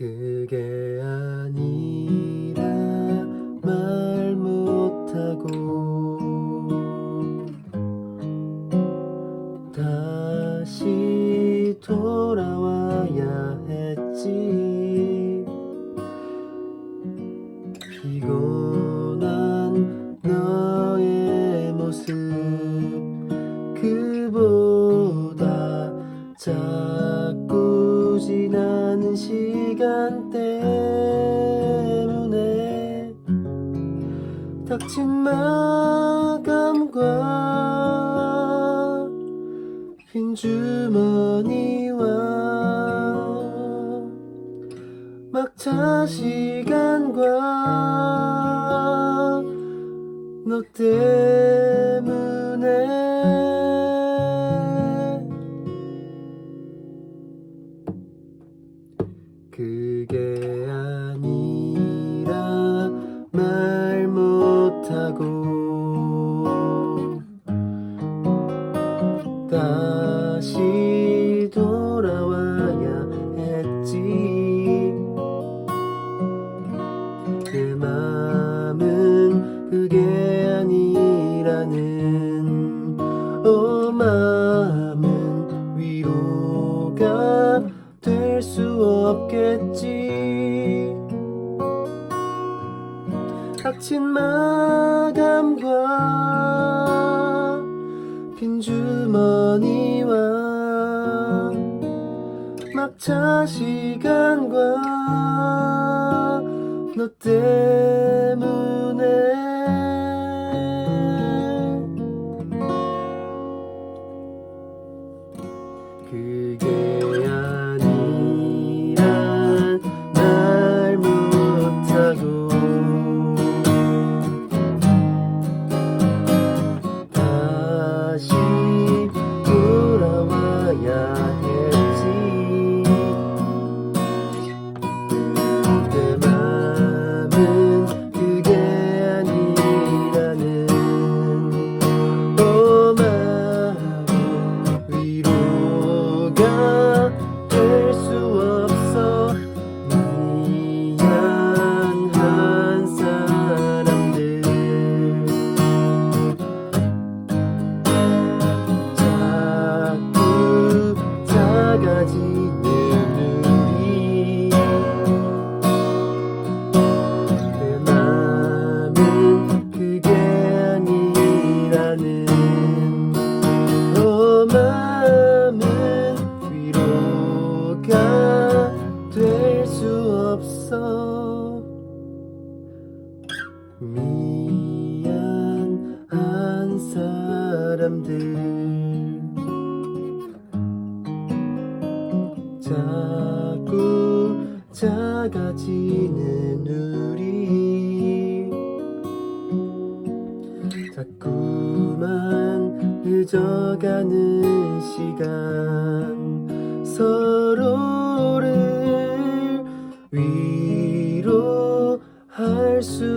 그게 아니 지나는 시간 때문에 닥친 마감과 빈 주머니와 막차 시간과 너 때문에 그게 아니라 말 못하고 다시 돌아와야 했지. 내 맘은 그게 아니라는 없겠지. 닥친 마감과 빈 주머니와 막차 시간과 너 때문에 그게 미안한 사람들. 자꾸 작아지는 우리. 자꾸만 늦어가는 시간. 서로를 위로할 수